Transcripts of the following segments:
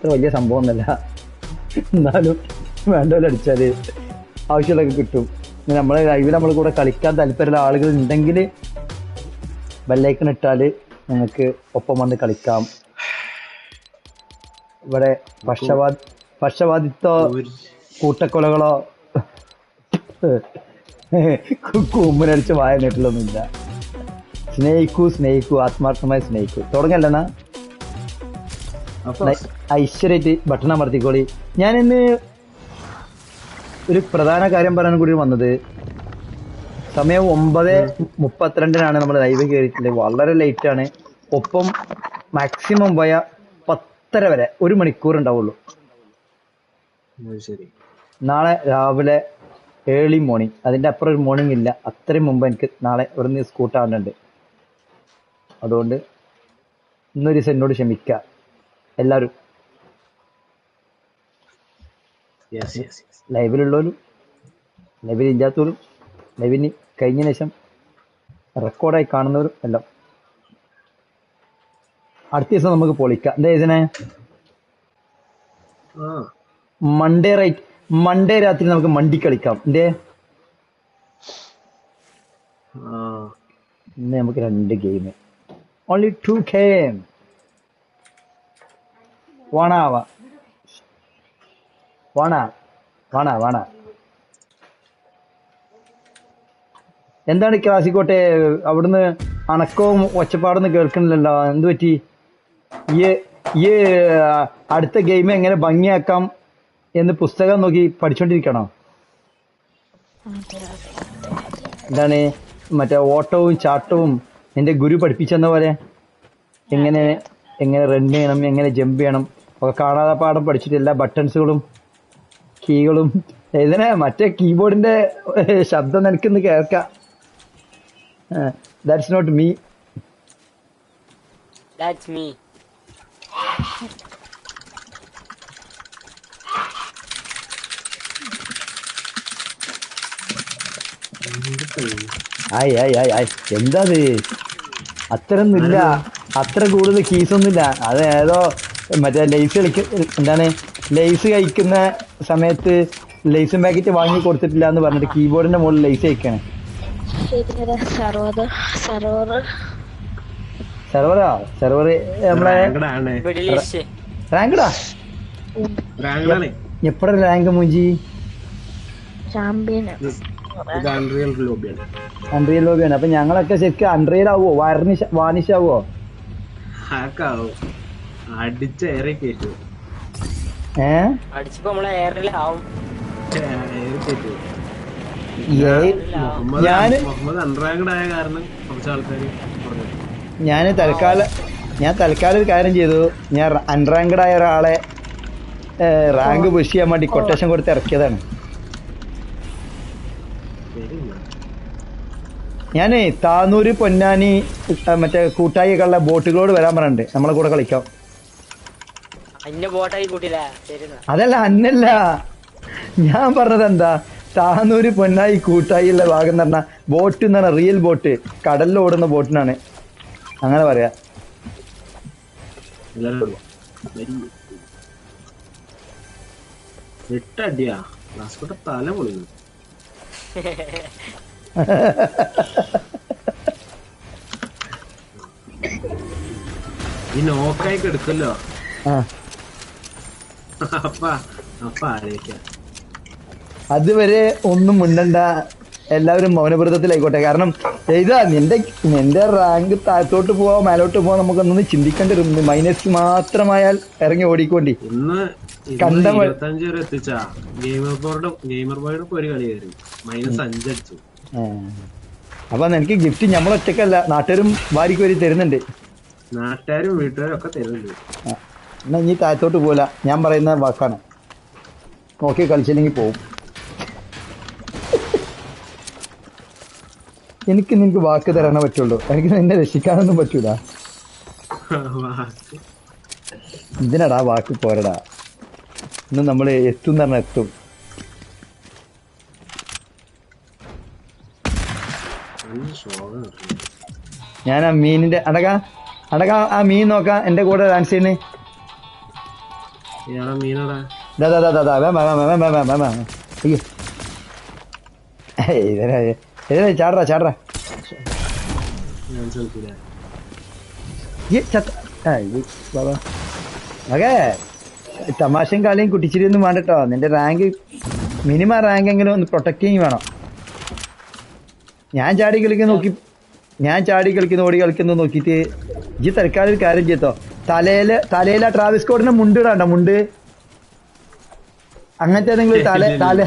അത്ര വലിയ സംഭവം ഒന്നല്ല എന്നാലും വേണ്ടവരെ അടിച്ചാൽ ആവശ്യമുള്ളതൊക്കെ കിട്ടും. നമ്മളെ ലൈവിൽ നമ്മൾ കൂടെ കളിക്കാൻ താല്പര്യമുള്ള ആളുകൾ ഉണ്ടെങ്കിൽ ബെല്ലൈക്കൺ ഇട്ടാൽ നിങ്ങൾക്ക് ഒപ്പം വന്ന് കളിക്കാം. ഇവിടെ പക്ഷപാത പക്ഷപാതിത്വ കൂട്ടക്കൊലകളോ കുമ്മിനടിച്ച് വായ നീട്ടിലൊന്നുമില്ല. സ്നേഹിക്കൂ സ്നേഹിക്കൂ ആത്മാർത്ഥമായി സ്നേഹിക്കൂ. തുടങ്ങല്ലെന്നാ ഐശ്വര്യമായിട്ട് ബട്ടൺ അമർത്തിക്കോളി. ഞാൻ ഇന്ന് ഒരു പ്രധാന കാര്യം പറയാൻ കൂടി വന്നത്. സമയം ഒമ്പത് മുപ്പത്തിരണ്ടിനാണ് നമ്മൾ ലൈവ് കയറിയിട്ടുള്ളത്. വളരെ ലേറ്റ് ആണ്. ഒപ്പം മാക്സിമം പോയ പത്തര വരെ ഒരു മണിക്കൂർ ഉണ്ടാവുള്ളൂ. നാളെ രാവിലെ ഏർലി മോർണിംഗ് അതിന്റെ അപ്പുറം ഒരു മോർണിംഗ് ഇല്ല. അത്രയും മുമ്പ് എനിക്ക് നാളെ ഇവിടുന്ന് സ്കൂട്ടാവുന്നുണ്ട് അതുകൊണ്ട് ഇന്നൊരു ദിവസം എന്നോട് ക്ഷമിക്കുക എല്ലാവരും. ലൈവിലുള്ളവരും ലൈവിൽ ഇല്ലാത്തവരും ലൈവിന് കഴിഞ്ഞ ശേഷം റെക്കോർഡായി കാണുന്നവരും എല്ലാം. അടുത്ത ദിവസം നമുക്ക് പൊളിക്കാം. എന്താ ഇതിനെ മൺഡേ റൈറ്റ് മൺഡേ രാത്രി നമുക്ക് മണ്ടി കളിക്കാം. എന്തേ? നമുക്ക് രണ്ട് ഗെയിം ഓൺലി ടു ഗെയിം എന്താണ് ക്ലാസിക്കോട്ടെ? അവിടുന്ന് അണക്കവും ഒച്ചപ്പാടൊന്നും കേൾക്കണില്ലല്ലോ എന്ത് പറ്റി? ഈ അടുത്ത ഗെയിം എങ്ങനെ ഭംഗിയാക്കാം എന്ന് പുസ്തകം നോക്കി പഠിച്ചോണ്ടിരിക്കണോ? എന്താണ് മറ്റേ ഓട്ടവും ചാട്ടവും എന്റെ ഗുരു പഠിപ്പിച്ചെന്ന പോലെ? എങ്ങനെ എങ്ങനെ റൺ ചെയ്യണം എങ്ങനെ ജമ്പ് ചെയ്യണം? ഒക്കെ കാണാതെ പാഠം പഠിച്ചിട്ടില്ല എല്ലാ ബട്ടൺസുകളും കീകളും ഇതിനെ മറ്റേ കീബോർഡിന്റെ ശബ്ദം നിനക്കിന്ന് കേൾക്കാം. That's not me that's me ആയി ആയി ആയി ആയി. എന്താ അത്? അത്രയൊന്നുമില്ല. അത്ര കൂടുതൽ കീസൊന്നുമില്ല അത് ഏതോ മറ്റേ ലേസ് കളിക്ക എന്താണ് ലേസ് കഴിക്കുന്ന സമയത്ത് ലേസും പാക്കറ്റ് വാങ്ങി കൊടുത്തിട്ടില്ല എന്ന് പറഞ്ഞിട്ട് കീബോർഡിന്റെ മുകളിൽ ലേസ് കഴിക്കാണ്. സെർവറാ സെർവർ നമ്മളെ. റാങ്കടാ എപ്പോഴാ റാങ്ക് മുഞ്ചി? ലോബിയാണ് അൺറിയൽ ലോബിയാണ് അപ്പൊ ഞങ്ങളൊക്കെ ശരിക്കും അൺറിയൽ ആവോ വാർണിഷ് വാർണിഷ് ആവോ. ഹാക്കാവും അടിച്ച ഏറെ കയറ്റു അടിച്ചപ്പോ നമ്മളെ എയറിലാവും ഏറെ കയറ്റു മുഹമ്മദ് ഞാന്- ആയ കാരണം കുറച്ച് ആൾക്കാർ ഞാൻ തൽക്കാലം ഞാൻ തൽക്കാലം ഒരു കാര്യം ചെയ്തു. ഞാൻ അൺറാങ്ക്ഡ് ആയ ഒരാളെ റാങ്ക് പുഷ് ചെയ്യാൻ വേണ്ടി കൊട്ടേഷൻ കൊടുത്ത് ഇറക്കിയതാണ്. ഞാനേ താന്നൂര് പൊന്നാനി മറ്റേ കൂട്ടായികളുടെ ബോട്ടുകളോട് വരാൻ പറഞ്ഞിട്ടുണ്ട്. നമ്മളെ കൂടെ കളിക്കാം. അതല്ല അന്നല്ല. ഞാൻ പറഞ്ഞത് എന്താ? താന്നൂര് പൊന്നായി കൂട്ടായിയുള്ള ഭാഗം എന്ന് പറഞ്ഞാൽ ബോട്ട് എന്ന് പറഞ്ഞാൽ റിയൽ ബോട്ട് കടലിൽ ഓടുന്ന ബോട്ടിനാണ് അങ്ങനെ പറയാ. തല പൊളിഞ്ഞു. ഈ നോക്കായി എടുക്കല്ലോ ആ. അതുവരെ ഒന്നും മുണ്ടണ്ട. എല്ലാവരും മൗനവ്രതത്തിലായിക്കോട്ടെ. കാരണം ഇതാ നിന്റെ നിന്റെ റാങ്ക് താഴത്തോട്ട് പോവാ മേലോട്ട് പോവാ നമുക്കൊന്നും ചിന്തിക്കേണ്ടി വരും. മൈനസ് മാത്രമായാൽ ഇറങ്ങി ഓടിക്കോണ്ടി. ഇന്ന് കണ്ട ഇന്ന് ഇരുപത്തഞ്ച് വരെ എത്തിച്ചാ ഗെയിമർ ബോർഡും ഗെയിമർ ബോയുടെ ഒരു കളി കയറി. മൈനസ് അഞ്ചടിച്ചു ആ. അപ്പൊ നിനക്ക് ഗിഫ്റ്റ് നമ്മളൊറ്റക്കല്ല നാട്ടുകാരും വരി തരുന്നുണ്ട്. നാട്ടുകാരും വീട്ടുകാരും ഒക്കെ തരുന്നുണ്ട്. എന്നാ ഇനി താഴത്തോട്ട് പോല ഞാൻ പറയുന്ന വാക്കാണ്. നോക്കി കളിച്ചില്ലെങ്കിൽ പോവും. എനിക്ക് നിനക്ക് വാക്ക് തരാനേ പറ്റുള്ളൂ. എനിക്ക് നിന്നെ രക്ഷിക്കാനൊന്നും പറ്റൂല. ഇതിനടാ വാക്ക് പോരടാ. ഇന്ന് നമ്മൾ എത്തും പറഞ്ഞാൽ എത്തും. ഞാൻ ആ മീനിന്റെ അടക അടക ആ മീൻ നോക്കാം. എന്റെ കൂടെ ഡാൻസ് ചെയ്യുന്നേ. ഇയാളെ മീനടാ. അയ്യോ. ഇതിനെ ചാടറ ചാടറ മകേ തമാശയും കാലയും കുട്ടിച്ചിരിയൊന്നും വേണ്ടട്ടോ. നിന്റെ റാങ്ക് മിനിമം റാങ്ക് എങ്കിലും ഒന്ന് പ്രൊട്ടക്ട് ചെയ്യും വേണം. ഞാൻ ചാടി കളിക്കുന്ന നോക്കി ഞാൻ ചാടി കളിക്കുന്ന ഓടി കളിക്കുന്ന നോക്കിയിട്ട് ഈ തൽക്കാലം ഒരു കാര്യം ചെയ്തോ തലയിൽ തലയില ട്രാവിസ് കോട്ടിന്റെ മുണ്ട് മുണ്ട്? അങ്ങനത്തെ നിങ്ങൾ തല തല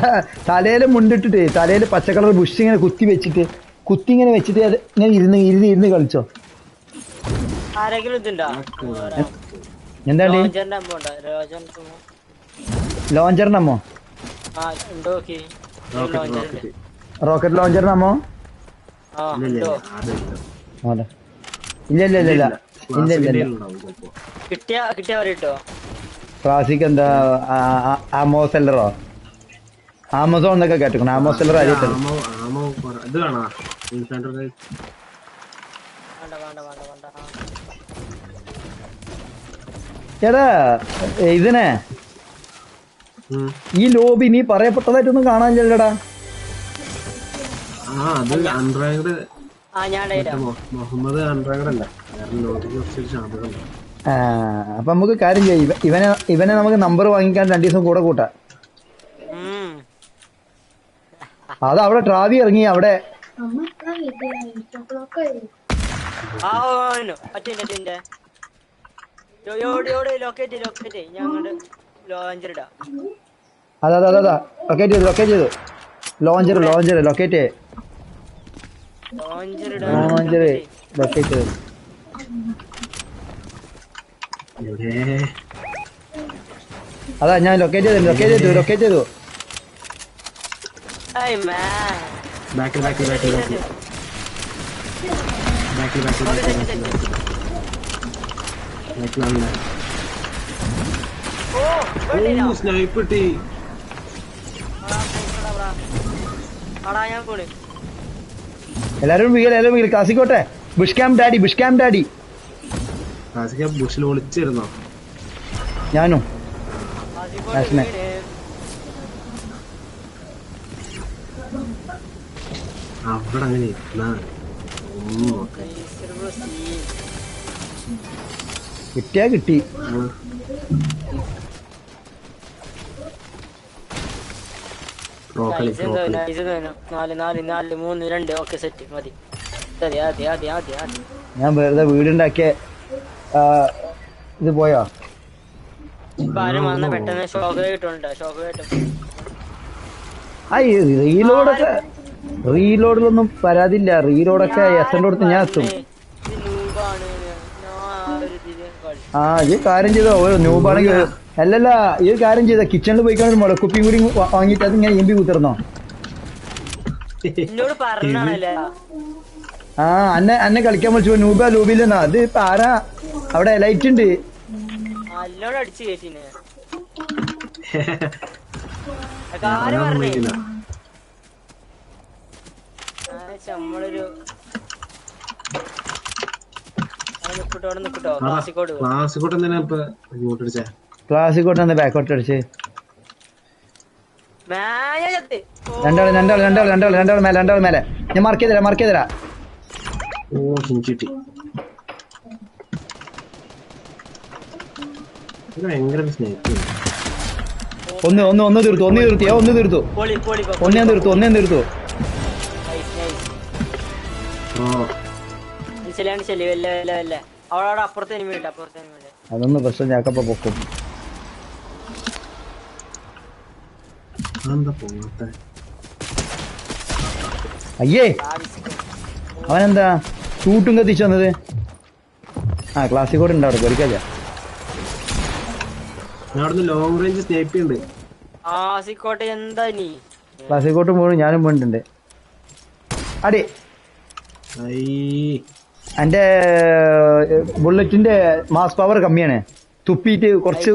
തലയിൽ മുണ്ടിട്ടിട്ട് തലയിൽ പച്ച കളർ ബുഷ് ഇങ്ങനെ കുത്തി വെച്ചിട്ട് കുത്തി ഇങ്ങനെ വെച്ചിട്ട് അത് ഇങ്ങനെ ഇരുന്ന് ഇരുന്ന് ഇരുന്ന് കളിച്ചോ? എന്താണ് ലോഞ്ചറിനമ്മോ റോക്കറ്റ് ലോഞ്ചറിനമ്മോ ഇല്ല ഇല്ല. ഇല്ല ഇല്ല. ക്ലാസിക് എന്താ ആമോ സെല്ലറോ ആമസോൺ എന്നൊക്കെ കേട്ടിക്കണം ആമോ സെല്ലർ അറിയത്തില്ല എടാ ഇതിനെ? ഈ ലോബി നീ പറയപ്പെട്ടതായിട്ടൊന്നും കാണാനില്ലടാ മുഹമ്മദ് ആൻഡ്രോയിഡ് അല്ല. അപ്പൊ നമുക്ക് കാര്യം ചെയ്യ. ഇവനെ ഇവനെ നമുക്ക് നമ്പർ വാങ്ങിക്കാൻ രണ്ടു ദിവസം കൂടെ കൂട്ടാം. അത് അവിടെ ട്രാവി ഇറങ്ങി അവിടെ അതാ അതാ അതാ ലൊക്കേറ്റ് ചെയ്തു ലൊക്കേറ്റ് ചെയ്തു. Launcher launcher locate launcher locate ചെയ്തു. അതാ ഞാൻ ലൊക്കേറ്റ് ചെയ്തു ലൊക്കേറ്റ് ചെയ്തു ലൊക്കേറ്റ് ചെയ്തു. I man back back back ബാക്കിൽ ബാക്കിൽ ബാക്കിൽ ബാക്കിൽ ബാക്കിൽ ഓ സ്നൈപ്പ് കിട്ടി ആടാ ഞാൻ പോണ്. എല്ലാരും വീൽ എല്ലാരും wheel കാസിക്കോട്ടെ. Bush camp daddy bush camp daddy ആസിക്ക് ബുഷിൽ ഒളിച്ചിരുന്നോ ഞാനോ? അവിടെ അങ്ങനെ കിട്ടിയാ കിട്ടി. ഞാൻ വെറുതെ വീടുണ്ടാക്കിയ ഇത് പോയോ? ആരും വന്ന പെട്ടെന്ന് ഷോക്ക് കിട്ടുന്നുണ്ട് ഷോക്ക് കിട്ടും. റീലോഡൊക്കെ റീലോഡിലൊന്നും പരാതില്ല റീലോഡൊക്കെ എസന്റെ അടുത്ത് ഞാൻ എത്തും. ഞാൻ ആ ഒരു ഇതിൽ കളി ആ ഈ കാര്യം ചെയ്തോ ഓരോ ന്യൂബാണെങ്കിൽ അല്ലല്ല ഈ കാര്യം ചെയ്ത കിച്ചണിൽ പോയിക്കാണ് മുളക്കുപ്പി കൂടി വാങ്ങിയിട്ട് അത് ഇങ്ങനെ എമ്പി കുത്തിർന്നോ? എന്നോട് പറഞ്ഞാണല്ലേ ആ അന്നെ അന്നെ കളിക്കാൻ വിളിച്ചു. നൂബ ലൂബിലെന്നാ അത് ഇപ്പൊ ആരാ? അവിടെ ലൈറ്റ് ഉണ്ട്. രണ്ടാൾ രണ്ടാൾ രണ്ടാൾ രണ്ടാൾ രണ്ടാൾ മേലെ രണ്ടാൾ മേലെ. ഞാൻ മാർക്ക് ചെയ്തരാ മാർക്ക് ചെയ്തരാ ഇഞ്ചി ടീ ഭയങ്കര സ്നേഹിക്കുന്നു ഒന്ന് ഒന്ന് ഒന്ന് തീർത്തു ഒന്ന് തീർത്തു ഞാൻ ഒന്ന് തീർത്തു. ഒന്നേ തീർത്തു ഒന്നേ തീർത്തു. അതൊന്നും പ്രശ്നം ഞാക്കപ്പ പൊക്കും. അയ്യേ! അവനെന്താ ഷൂട്ടും കത്തിച്ചു വന്നത്? ആ ക്ലാസ്സിൽ കൂടെ ഉണ്ട് അവിടെ പേടിക്കാതെ ലോങ് റേഞ്ച് സ്നേപ്പ് ഉണ്ട് ആസിക്കോട്ടെ എന്താ നീ ക്ലാസ്സിൽ കൂട്ട് പോകണം ഞാനും പോയിട്ടുണ്ട് അടി. എന്റെ ബുള്ളറ്റിന്റെ മാസ് പവർ കമ്മിയാണ്. തുപ്പിട്ട് കുറച്ച്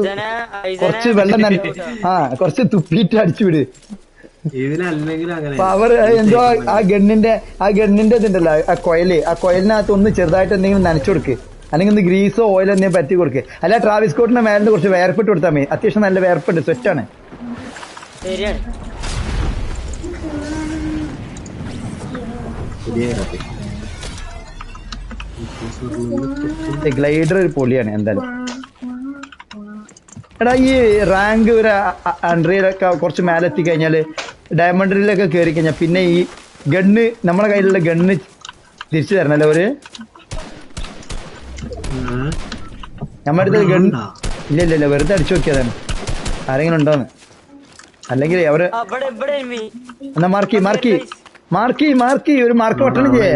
കുറച്ച് വെള്ളം തന്നെ. ആ കുറച്ച് തുപ്പിട്ട് അടിച്ചു വിട്. പവർ എന്തോ ആ ഗണ്ണിന്റെ ആ ഗണ്ണിന്റെ ഇതുണ്ടല്ലോ ആ കൊയൽ. ആ കൊയലിനകത്ത് ഒന്ന് ചെറുതായിട്ട് എന്തെങ്കിലും നനച്ചു കൊടുക്ക്. അല്ലെങ്കിൽ ഒന്ന് ഗ്രീസോ ഓയിലോ എന്തെങ്കിലും പറ്റി കൊടുക്ക്. അല്ല ട്രാവിസ് കോട്ടിന്റെ മേലിന് കുറച്ച് വേർപ്പിട്ട് കൊടുത്താൽ മതി. അത്യാവശ്യം നല്ല വേർപ്പുണ്ട് സ്വെറ്റാണ്. ഗ്ലൈഡർ ഒരു പൊളിയാണ് എന്തായാലും. എടാ ഈ റാങ്ക് ഒരു അൺറിയലൊക്കെ കുറച്ച് മേലെ എത്തിക്കഴിഞ്ഞാൽ ഡയമണ്ടിലൊക്കെ കയറി കഴിഞ്ഞാൽ പിന്നെ ഈ ഗണ്ണ് നമ്മളെ കയ്യിലുള്ള ഗണ്ണ് തിരിച്ചു തരണല്ലോ ഒരു നമ്മുടെ അടുത്ത് ഗണ്ണ്? ഇല്ല ഇല്ല ഇല്ല വെറുതെ അടിച്ചു നോക്കിയതാണ്. ആരെങ്കിലും ഉണ്ടോന്ന്? അല്ലെങ്കിൽ അവർ എന്നാ മാർക്കി മാർക്കി മാർക്കി മാർക്കി ഒരു മാർക്ക് വട്ടണം ചെയ്യേ.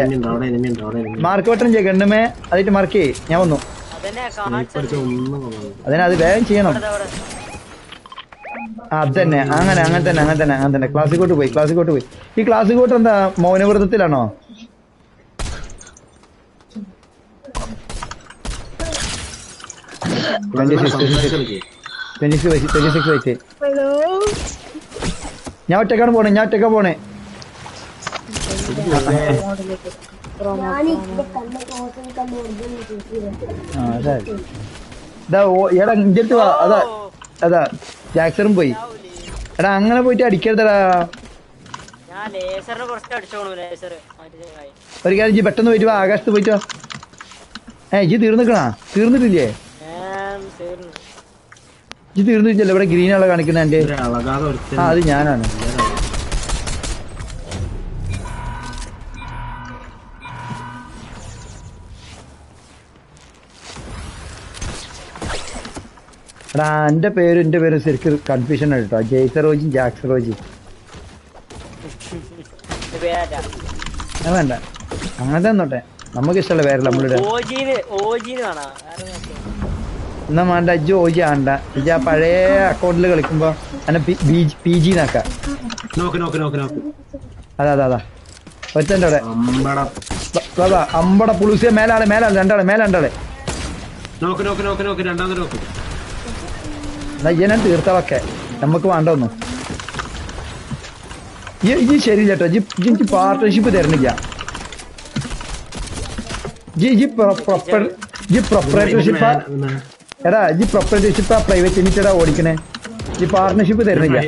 മാർക്ക് വട്ടണം ചെയ്യ ഗണ്ണുമേ അതിട്ട് മാർക്കി ഞാൻ വന്നു. അതിനെ അത് വേഗം ചെയ്യണം. ഇവിടെ, ഇവിടെ. ആ, അത് തന്നെ അങ്ങനെ അങ്ങനെ തന്നെ അങ്ങനെ തന്നെ അങ്ങനെ തന്നെ ക്ലാസ്സിക്കോട്ട് പോയി ക്ലാസ്സിക്കോട്ട് പോയി ഈ ക്ലാസ്സിക്കോട്ട് എന്താ മൗനവ്രതത്തിലാണോ ഞാൻ ഒറ്റക്കാണ് പോണേ ഞാൻ ഒറ്റക്കാ പോണേ. ഇതാ എടാ വാ അതാ അതാ ജാക്സറും പോയി. എടാ അങ്ങനെ പോയിട്ട് അടിക്കരുതടാ. ഞാൻ ലേസറിനെ കുറച്ച് അടിച്ചോണു ലേസർ മറ്റേ കായ്. ഒരു കാര്യം പെട്ടെന്ന് പോയിട്ട് വാ ആകാശത്ത് പോയിട്ടോ വാ. ഏ ഇജ്ജ് തീർന്നിക്കണാ? തീർന്നിട്ടില്ലേ? ഇജി തീർന്നിട്ടില്ല ഇവിടെ ഗ്രീൻ ആളെ കാണിക്കുന്ന എന്റെ ആ അത് ഞാനാണ്. എടാ എന്റെ പേര് എന്റെ പേര് ശരിക്കും കൺഫ്യൂഷൻ ആണ് കേട്ടോ. ജയ്സറോജി ജാക്സറോജി വേണ്ട. അങ്ങനത്തെ നോട്ടെ നമുക്ക് ഇഷ്ടമുള്ള പേരല്ല വേറെ എന്നാ മാണ്ട അജ്ജു ഓജി ആണ്ട. ഇജ് ആ പഴയ അക്കൗണ്ടിൽ കളിക്കുമ്പോ എന്നെ പി ജി നാക്കാം നോക്ക് നോക്ക് നോക്ക് നോക്ക്. അതാ അതാ അതാ. ഒറ്റന്റെ അവിടെ. അമ്പട. പുളിസിയ മേലാണ് മേലാണ് രണ്ടാളെ മേലാണ്ടാളെ നോക്ക് നോക്ക് നോക്ക് നോക്ക് രണ്ടാമത് നോക്ക്. ഇജ്ജനെ തീർത്തളൊക്കെ നമുക്ക് വേണ്ട ഒന്നും. ഈ ശരിയില്ല ജി എനിക്ക് പാർട്ട്ണർഷിപ്പ് തരണില്ല. പ്രൊപ്പറേറ്റർഷിപ്പ് എടാ ജി പ്രൊപ്പറേറ്റർഷിപ്പ് പ്രൈവറ്റ് ലിമിറ്റഡാ ഓടിക്കണേ. ജി പാർട്ട്ണർഷിപ്പ് തരുന്നില്ല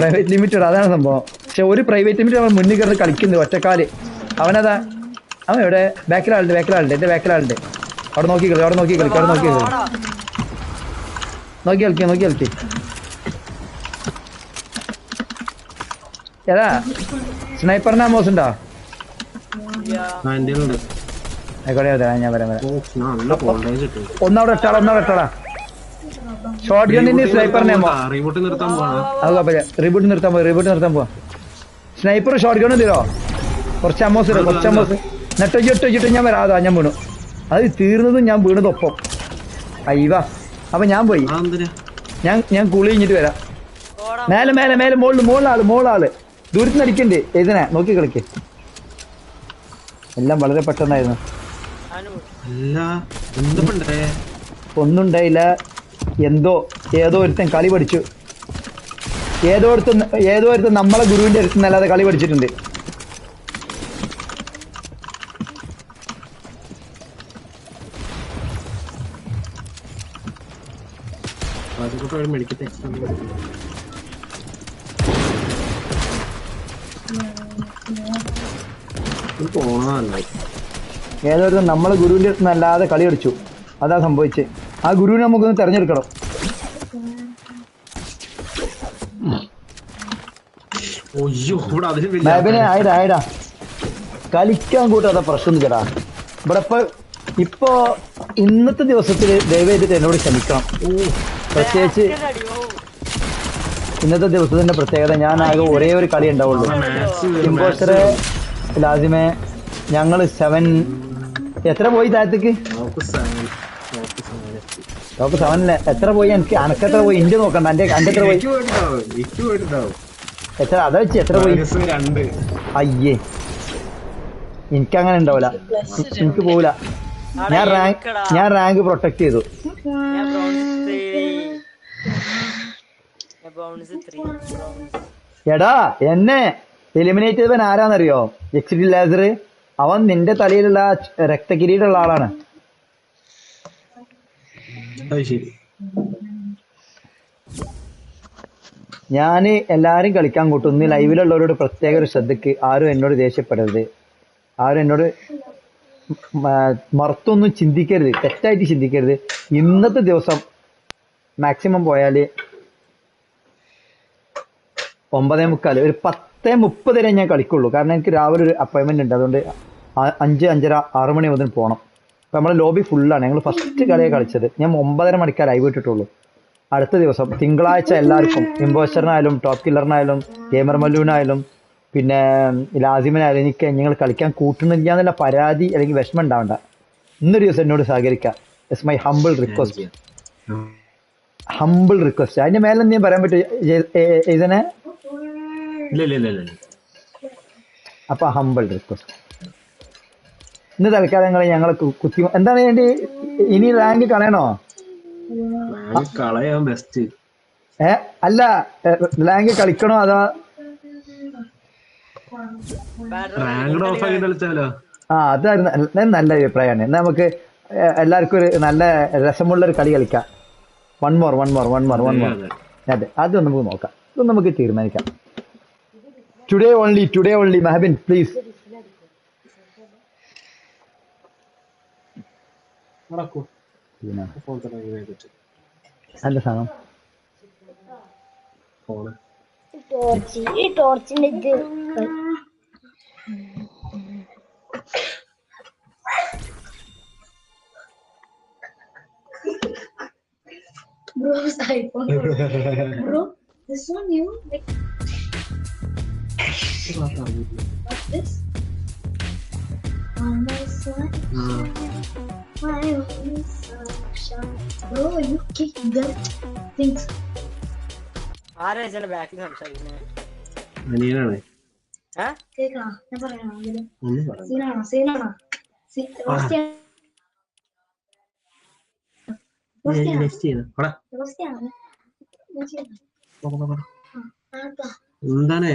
പ്രൈവറ്റ് ലിമിറ്റഡ് അതാണ് സംഭവം. പക്ഷെ ഒരു പ്രൈവറ്റ് ലിമിറ്റഡ് അവൻ മുന്നിൽ കിടന്ന് കളിക്കുന്നത് ഒറ്റക്കാൽ. അവനതാ അവൻ എവിടെ? ബാക്കിലാളുണ്ട് ബാക്കിലാളുണ്ട് എന്റെ ബാക്കിലാളുണ്ട്. അവിടെ നോക്കി കളി അവിടെ നോക്കി കളിക്കും അവിടെ നോക്കി കളി. നോക്കി കളിക്കുക നോക്കി കളിക്കുക ഏതാ സ്നൈപ്പറിന്റെ അമോസ് ഉണ്ടോ ആയിക്കോട്ടെ ഞാൻ വരാം വരാം ഒന്നവിടെ ഇട്ടാളാ ഒന്നവിടെ ഇട്ടാളാ ഷോർട്ട് ഗണ്ണിന് സ്നൈപ്പറിന്റെ അമോ റീബൂട്ട് നിർത്താൻ അത് റീബൂട്ട് നിർത്താൻ പോവാ റീബൂട്ട് നിർത്താൻ പോവാ. സ്നൈപ്പർ ഷോർട്ട് ഗണ്ണ് തരോ കുറച്ച് അമോസ് തരോ കുറച്ച് അമോസ് വെച്ചിട്ട് ഞാൻ വരാം. അതാ ഞാൻ വീണു. അത് തീർന്നതും ഞാൻ വീണതൊപ്പം. അയ്യവാ. അപ്പൊ ഞാൻ പോയി. ഞാൻ ഞാൻ കുളി കഴിഞ്ഞിട്ട് വരാം. മേലെ മേലെ മേലെ മോൾ മോളാൾ മോളാൾ ദൂരത്ത് നടിക്കണ്ടേ. ഏതിനാ നോക്കി കളിക്ക്. എല്ലാം വളരെ പെട്ടെന്നായിരുന്നു. ഒന്നുണ്ടായില്ല അല്ല എന്താ ഏതോ ഒരുത്തൻ കളി പഠിച്ചു. ഏതോ ഒരുത്തൻ ഏതോ ഒരുത്തൻ നമ്മളെ ഗുരുവിന്റെ അടുത്ത് നിന്നല്ലാതെ കളി പഠിച്ചിട്ടുണ്ട്. അതിക്കൊക്കെ മേടിക്കട്ടെ. ഏതൊരു പോണതല്ല? നമ്മളെ ഗുരുവിന്റെ അടുത്ത് അല്ലാതെ കളി അടിച്ചു അതാ സംഭവിച്ചത് ആ ഗുരുവിനെ നമുക്കൊന്ന് തെരഞ്ഞെടുക്കണം. കളിക്കാൻ കൂട്ടാത്ത പ്രശ്നം ചേടാ ഇവിടെ ഇപ്പൊ ഇപ്പോ ഇന്നത്തെ ദിവസത്തിൽ ദയവേദിട്ട് എന്നോട് ക്ഷമിക്കണം. പ്രത്യേകിച്ച്. ഇന്നത്തെ ദിവസത്തിന്റെ പ്രത്യേകത ഞാൻ ആകെ ഒരേ ഒരു കളി ഉണ്ടാവുള്ളൂ. ഇമ്പോസ്റ്ററെ ലാസിമെ ഞങ്ങൾ സെവൻ എത്ര പോയി താഴത്തേക്ക്? ടോപ്പ് സെവനിൽ എത്ര പോയി? എനിക്ക് അനക്ക് എത്ര പോയി? ഇന്ത്യ നോക്കണ്ട. എന്റെ എന്റെ എത്ര പോയി? എനിക്ക് എനിക്ക് എത്ര? അതാ വെച്ച് എത്ര പോയി? അയ്യേ രണ്ട്. അയ്യേ. എനിക്കങ്ങനെ ഉണ്ടാവില്ല എനിക്ക് പോവില്ല ഞാൻ റാങ്ക് ഞാൻ റാങ്ക് പ്രൊട്ടക്ട് ചെയ്തു. എടാ എന്നെ എലിമിനേറ്റ് ചെയ്തവൻ ആരാന്നറിയോ? എക്സിഡി ലേസർ അവൻ നിന്റെ തലയിലുള്ള രക്തകിരീടുള്ള രക്തകിരീടമുള്ള ആളാണ്. ഞാൻ ഞാൻ എല്ലാരും കളിക്കാൻ കൂട്ടും. ഇന്ന് ലൈവിലുള്ളവരോട് പ്രത്യേക ഒരു ശ്രദ്ധക്ക് ആരും എന്നോട് ദേഷ്യപ്പെടരുത്. ആരും എന്നോട് മറത്തൊന്നും ചിന്തിക്കരുത്. തെറ്റായിട്ട് ചിന്തിക്കരുത്. ഇന്നത്തെ ദിവസം മാക്സിമം പോയാൽ ഒമ്പതേ മുക്കാൽ ഒരു പത്തേ മുപ്പത് വരെ ഞാൻ കളിക്കുള്ളൂ. കാരണം എനിക്ക് രാവിലെ ഒരു അപ്പോയിൻമെന്റ് ഉണ്ട്. അതുകൊണ്ട് അഞ്ച് അഞ്ചര ആറ് മണി മുതൽ പോകണം അപ്പൊ നമ്മുടെ ലോബി ഫുള്ളാണ് ഞങ്ങൾ ഫസ്റ്റ് കളിയെ കളിച്ചത്. ഞാൻ ഒമ്പതര മണിക്കാർ ലൈവ് ഇട്ടിട്ടുള്ളൂ. അടുത്ത ദിവസം തിങ്കളാഴ്ച എല്ലാവർക്കും ഇമ്പോസ്റ്ററിനായാലും ടോപ്പ് കില്ലറിനായാലും ഗെയിമർ മല്ലൂനായാലും പിന്നെ ലാസിമിനായാലും എനിക്ക് ഞങ്ങൾ കളിക്കാൻ കൂട്ടുന്നില്ല എന്നുള്ള പരാതി അല്ലെങ്കിൽ വിഷമം ഉണ്ടാവണ്ട. ഇന്നൊരു ദിവസം എന്നോട് സഹകരിക്കാം. It's my humble request humble request അതിന്റെ മേലെ എന്തെങ്കിലും പറയാൻ പറ്റും ഇതിനെ അപ്പൊ ഹമ്പിൾ റിക്വസ്റ്റ് ഇന്ന് തൽക്കാലം നിങ്ങൾ ഞങ്ങളെ കു- കുത്തി എന്താണ് വേണ്ടി ഇനി റാങ്ക് കളയണോ കളയാ ബെസ്റ്റ് ഏ അല്ല റാങ്ക് കളിക്കണോ അതോ റാങ്ക് ആ അതായിരുന്നു നല്ല- അഭിപ്രായമാണ് എന്നാ നമുക്ക് എല്ലാവർക്കും ഒരു നല്ല രസമുള്ള ഒരു കളി കളിക്കാം one more one more one more one more അതെ. അതെ അത് നമുക്ക് നോക്കാം ഇത് നമുക്ക് തീരുമാനിക്കാം today only today only Mehabin please അല്ല സാധനം. ടോർച്ച് ഈ ടോർച്ചിന്റെ ഇത്. Bro's iPhone. Bro, this one new, like, what's this? On my sunshine, my only sunshine. Bro, you kicked that things. ആരാ ചേച്ചന്റെ ബാക്കിൽ സംസാരിക്കുന്നത് അനിയനാണ് കേക്കണോ ഞാൻ പറയണോ പറയാം സീനാണോ സീനാണോ എന്താണ്?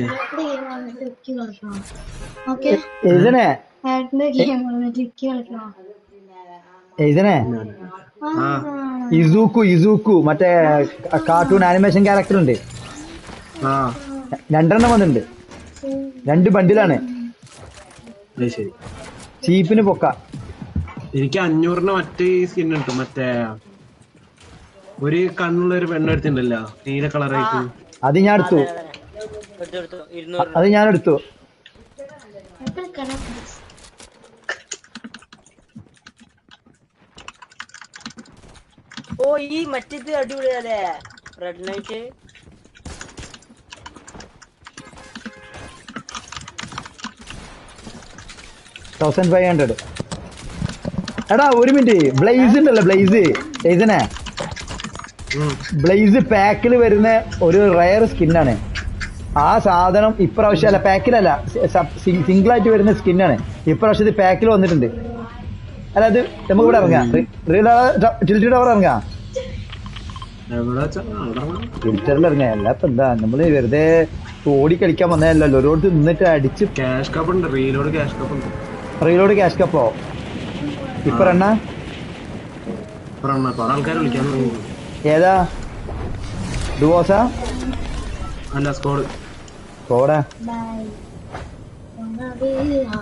ഇസൂക്കു ഇസൂക്കു. മറ്റേ കാർട്ടൂൺ ആനിമേഷൻ ക്യാരക്ടർ ഉണ്ട്. ആ. രണ്ടെണ്ണം വന്നിട്ടുണ്ട്. രണ്ട് ബണ്ടിലാണ്. ശരി. ചീപ്പിന് പൊക്ക. എനിക്ക് അഞ്ഞൂറിന് മറ്റേ സ്കിൻ ഉണ്ട്. മറ്റേ ഒരു കണ്ണുള്ള ഒരു പെണ്ണെടുത്തിണ്ടല്ലോ നീല കളറായിട്ട്. അത് ഞാൻ എടുത്തു. അത് ഞാൻ എടുത്തു. ഓ ഈ മറ്റേത് അടിപൊളിയല്ലേ? Red night thousand five hundred എടാ ഒരു മിനിറ്റ്. ബ്ലേസ് ഉണ്ടല്ലോ ബ്ലേസ് ബ്ലൈസ് ബ്ലേസ് പാക്കിൽ വരുന്ന ഒരു റയർ സ്കിന്നാണ് ആ സാധനം ഇപ്രാവശ്യം അല്ല പാക്കിലല്ല. സിംഗിൾ ആയിട്ട് വരുന്ന സ്കിന്നാണ്. ഇപ്രാവശ്യം ഇത് പാക്കിൽ വന്നിട്ടുണ്ട്. അല്ല അത് നമുക്ക് ഇവിടെ ഇറങ്ങാം ടിൽറ്റി ടവർ ഇറങ്ങാം. ടിൽറ്ററിൽ ഇറങ്ങാം. അല്ല ഇപ്പൊ എന്താ? നമ്മൾ വെറുതെ ഓടി കളിക്കാൻ വന്നതല്ലോ ഒരോട് നിന്നിട്ട് അടിച്ച് ക്യാഷ് കപ്പ് ഉണ്ട്. റീലോഡ് ക്യാഷ് കപ്പ് ഉണ്ട്. റീലോഡ് ക്യാഷ് കപ്പോ ഇപ്പൊ റണ്ണ? ഏതാ? ഡുവോസ? അല്ല സ്കോഡ്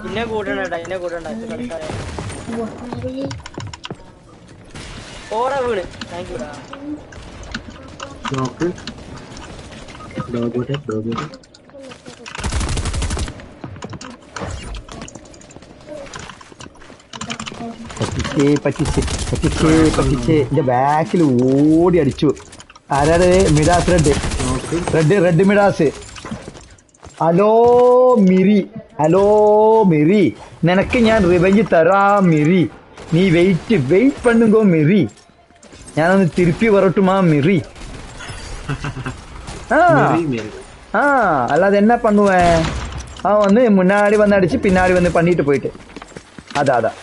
ഇന്നെ ഓടാ വീണ്. താങ്ക് യുടാ നോക്ക് ഡോഗോട്ടെ ഡോഗോട്ടെ പറ്റിച്ചേ പറ്റിച്ച് പറ്റിച്ചേ പറ്റിച്ച്. എന്റെ ബാക്കിൽ ഓടി അടിച്ചു. ആരാത് Midas റെഡ് നോക്ക് red red Midas hello Miri hello Miri നിനക്ക് ഞാൻ റിവഞ്ച് തരാം മിരി നീ വെയിറ്റ് വെയിറ്റ് പണ്ണുങ്കോ മിരി ഞാനൊന്ന് തിരുപ്പി വരട്ടുമാ മിരി ആ മെറി മെറി ஆ அல்லாது என்ன பண்ணுவேன் அவன் வந்து முன்னாடி வந்து அடிச்சு பின்னாடி வந்து பண்ணிட்டு போயிட்டு அதான் அதான்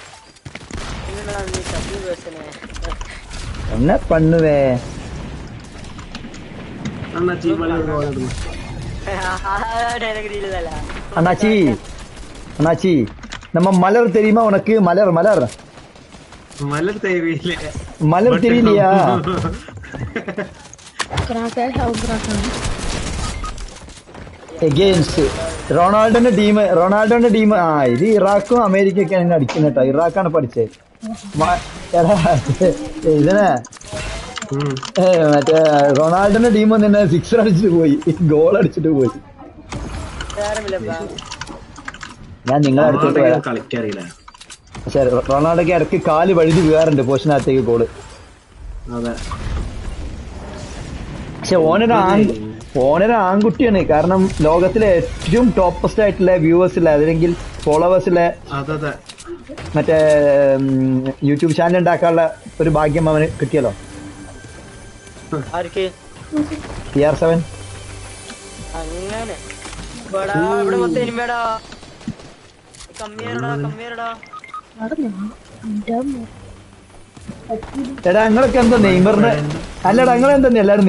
என்னடா நீ தப்பி பேசுனே என்ன பண்ணுவேன் അണ്ണാ ചീമളി പോയിരുന്നു எனக்கு தெரியல அண்ணாச்சி அண்ணாச்சி நம்ம மலர் தெரியுமா உனக்கு மலர் மலர் മലർ തേവിയില്ലേ മലർ തിരിയില്ല ക്രാക്കാൻ ഹൗ ക്രാക്കാണ് എഗെയിൻസ്റ്റ് റൊണാൾഡോന്റെ ടീം റൊണാൾഡോന്റെ ടീം ആ ഇത് ഇറാഖും അമേരിക്കയൊക്കെയാണ് എന്നെ അടിക്കുന്നത് കേട്ടോ ഇറാഖാണ് പഠിച്ചത് മ- എടാ, ഇതിനെ ഉം. ഏ, മറ്റേ റൊണാൾഡോന്റെ ടീം തന്നെ സിക്സർ അടിച്ചിട്ട് പോയി. ഗോൾ അടിച്ചിട്ട് പോയി. ഞാൻ നിങ്ങളെ വരാം കളിക്കറിയില്ല പക്ഷെ റൊണാൾഡോക്ക് ഇടയ്ക്ക് കാൽ വഴുതി വീഴാറുണ്ട് പോഷനകത്തേക്ക് ഗോൾ പക്ഷെ ഓനൊരു ആൺ ഓനൊരു ആൺകുട്ടിയാണ്. കാരണം ലോകത്തിലെ ഏറ്റവും ടോപ്പസ്റ്റ് ആയിട്ടുള്ള വ്യൂവേഴ്സിലെ അല്ലെങ്കിൽ ഫോളോവേഴ്സിലെ മറ്റേ യൂട്യൂബ് ചാനൽ ഉണ്ടാക്കാനുള്ള ഒരു ഭാഗ്യം അവന് കിട്ടിയല്ലോ. ആർക്ക്? T R seven. അങ്ങനെ. ഇവിടാ ഇവിടെ മൊത്തം ഇനിമേടാ കമ്മിയറടാ കമ്മിയറടാ നടന്നു എന്റെ അമ്മ എടാ നിങ്ങളൊക്കെ എന്താ നെയ്മറിന് അല്ലടാ നിങ്ങളെന്താ എല്ലാരും